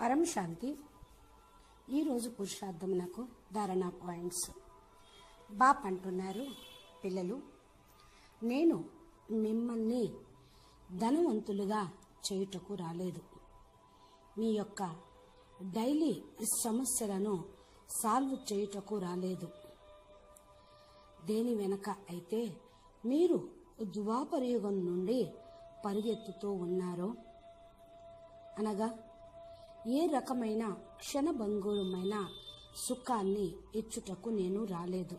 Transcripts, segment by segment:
పరం శాంతి ఈరోజు పురుషార్థమునకు ధారణ పాయింట్స్. బాప్ అంటున్నారు పిల్లలు నేను మిమ్మల్ని ధనవంతులుగా చేయుటకు రాలేదు. మీ యొక్క డైలీ సమస్యలను సాల్వ్ చేయుటకు రాలేదు. దేని వెనక అయితే మీరు ద్వాపరయుగం నుండి పరిగెత్తుతూ ఉన్నారో అనగా ఏ రకమైన క్షణభంగురమైన సుఖాన్ని ఇచ్చుటకు నేను రాలేదు.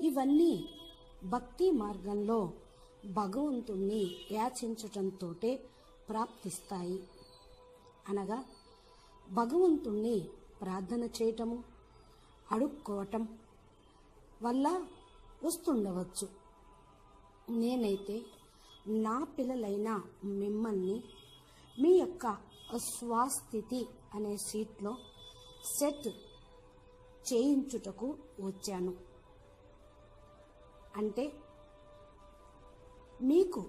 ఇవన్నీ భక్తి మార్గంలో భగవంతుణ్ణి యాచించటంతో ప్రాప్తిస్తాయి. అనగా భగవంతుణ్ణి ప్రార్థన చేయటము అడుక్కోవటం వల్ల వస్తుండవచ్చు. నేనైతే నా పిల్లలైన మిమ్మల్ని మీ యొక్క స్వాస్థితి అనే సీట్లో సెట్ చేయించుటకు వచ్చాను. అంటే మీకు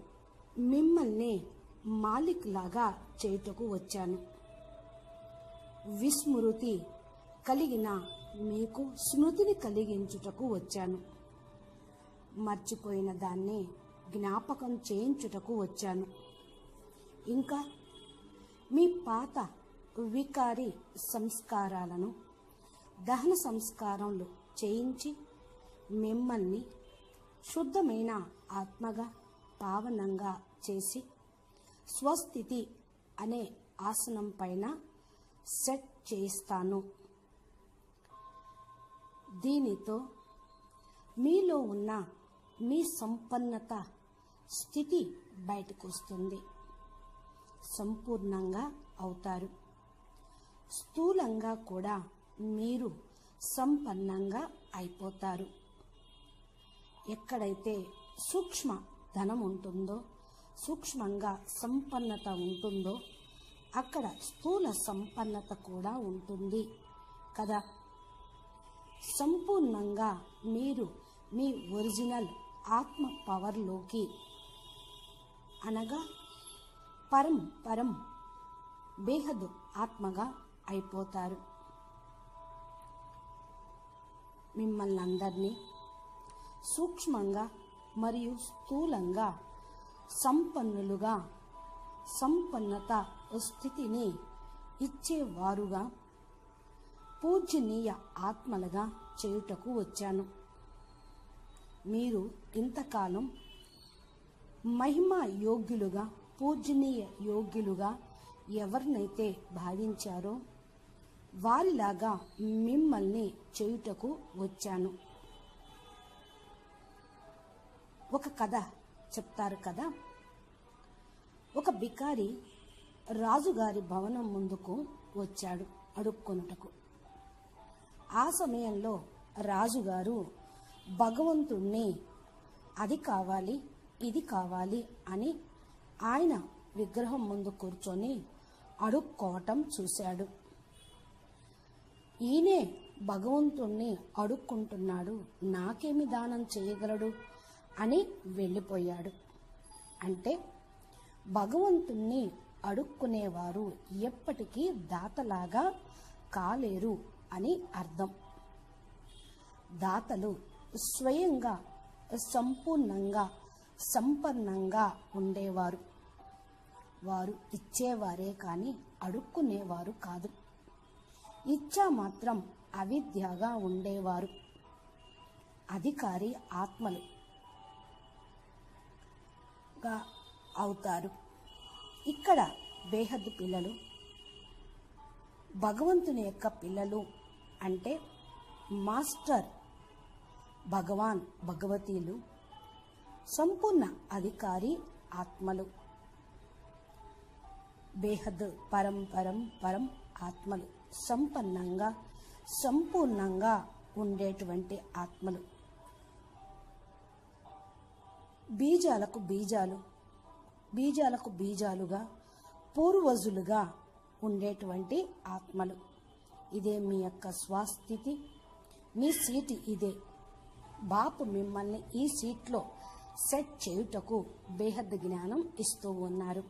మిమ్మల్ని మాలిక్ లాగా చేయుటకు వచ్చాను. విస్మృతి కలిగిన మీకు స్మృతిని కలిగించుటకు వచ్చాను. మర్చిపోయిన దాన్ని జ్ఞాపకం చేయించుటకు వచ్చాను. ఇంకా మీ పాత వికారి సంస్కారాలను దహన సంస్కారములు చేయించి మిమ్మల్ని శుద్ధమైన ఆత్మగా పావనంగా చేసి స్వస్థితి అనే ఆసనం పైన సెట్ చేయిస్తాను దీనితో మీలో ఉన్న మీ సంపన్నత స్థితి బయటకు వస్తుంది సంపూర్ణంగా అవుతారు. స్థూలంగా కూడా మీరు సంపన్నంగా అయిపోతారు. ఎక్కడైతే సూక్ష్మ ధనం ఉంటుందో సూక్ష్మంగా సంపన్నత ఉంటుందో అక్కడ స్థూల సంపన్నత కూడా ఉంటుంది. కదా? సంపూర్ణంగా మీరు మీ ఒరిజినల్ ఆత్మ పవర్లోకి అనగా పరం పరం. బేహద్ ఆత్మగా అయిపోతారు. మిమ్మల్ని అందరినీ సూక్ష్మంగా మరియు స్థూలంగా సంపన్నులుగా సంపన్నత స్థితిని ఇచ్చేవారుగా పూజనీయ ఆత్మలుగా చేయుటకు వచ్చాను. మీరు ఇంతకాలం మహిమ యోగ్యులుగా పూజనీయ యోగ్యులుగా ఎవరినైతే భావించారో వారిలాగా మిమ్మల్ని చేయుటకు వచ్చాను. ఒక కథ చెప్తారు కదా? ఒక బికారి రాజుగారి భవనం ముందుకు వచ్చాడు అడుక్కొనుటకు. ఆ సమయంలో రాజుగారు భగవంతుణ్ణి అది కావాలి ఇది కావాలి అని ఆయన విగ్రహం ముందు కూర్చొని అడుక్కోవటం చూశాడు. ఈయనే భగవంతుణ్ణి అడుక్కుంటున్నాడు. నాకేమి దానం చేయగలడు? అని వెళ్ళిపోయాడు. అంటే భగవంతుణ్ణి అడుక్కునేవారు ఎప్పటికీ దాతలాగా కాలేరు అని అర్థం. దాతలు స్వయంగా సంపూర్ణంగా సంపన్నంగా ఉండేవారు. వారు ఇచ్చేవారే కానీ అడుక్కునేవారు కాదు. ఇచ్చా మాత్రం అవిద్యగా ఉండేవారు. అధికారి ఆత్మలు గా అవుతారు. ఇక్కడ బేహద్దు పిల్లలు భగవంతుని యొక్క పిల్లలు అంటే మాస్టర్ భగవాన్ భగవతీలు సంపూర్ణ అధికారి ఆత్మలు. బేహద్ పరం పరం పరం ఆత్మలు. సంపన్నంగా సంపూర్ణంగా ఉండేటువంటి ఆత్మలు. బీజాలకు బీజాలు బీజాలకు బీజాలుగా పూర్వజులుగా ఉండేటువంటి ఆత్మలు. ఇదే మీ యొక్క స్వాస్థితి. మీ సీటు ఇదే. బాపు మిమ్మల్ని ఈ సీట్లో సెట్ చేయుటకు బేహద్ జ్ఞానం ఇస్తూ ఉన్నారు.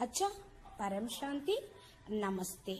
అచ్చా పరం శాంతి నమస్తే.